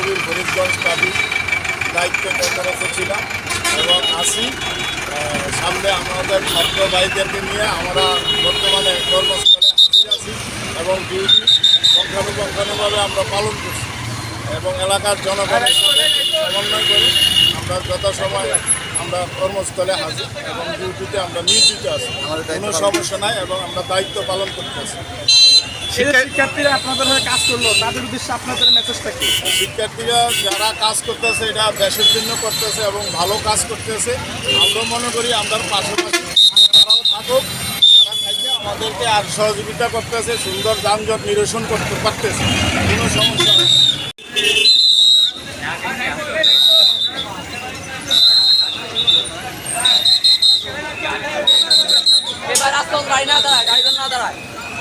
কবির Faridganj traffic দায়িত্ব তদারকে ছিলাম এবং আসি সামনে আমাদের ছাত্র ভাইদেরকে নিয়ে আমরা বর্তমানে কর্মস্থলে হাজির আছি এবং ডিউটি পঙ্খানুপঙ্খানুভাবে আমরা পালন করছি এবং এলাকার জনগণের সাথে সমন্বয় করে আমরা যথাসময় আমরা কর্মস্থলে হাজির এবং ডিউটিতে আমরা নিয়োজিত আছি। কোনো সমস্যা নাই এবং আমরা দায়িত্ব পালন এই যে শিক্ষার্থীরা আপনাদের হয়ে কাজ করল তাদের উদ্দেশ্যে আপনাদের মেসেজটা কি? শিক্ষার্থীরা যারা কাজ করতেছে এটা দেশের জন্য করতেছে এবং ভালো কাজ করতেছে। আমরা মনে করি আমরা পাশাপাশি তারাও থাকুক আমাদেরকে আর সহযোগিতা করতেছে সুন্দর যানজট নিরসন করতে পারতেছে। কোনো সমস্যা নেই। এবার আসতো গাড়ি না দাঁড়ায় গাড়ি না দাঁড়ায়।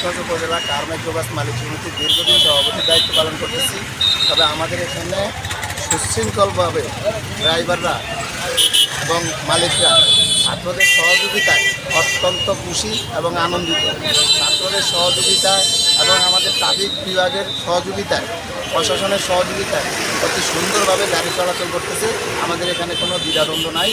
ফরিদগঞ্জ উপজেলা কার মাইক্রোবাস মালিক সমিতির দীর্ঘদিন সভাপতির দায়িত্ব পালন করতেছি। তবে আমাদের এখানে সুশৃঙ্খলভাবে ড্রাইভাররা এবং মালিকরা ছাত্রদের সহযোগিতায় অত্যন্ত খুশি এবং আনন্দিত। ছাত্রদের সহযোগিতায় এবং আমাদের ট্রাফিক বিভাগের সহযোগিতায়, প্রশাসনের সহযোগিতায় অতি সুন্দরভাবে গাড়ি চলাচল করতেছে। আমাদের এখানে কোনো দ্বিধাদ্বন্দ্ব নাই।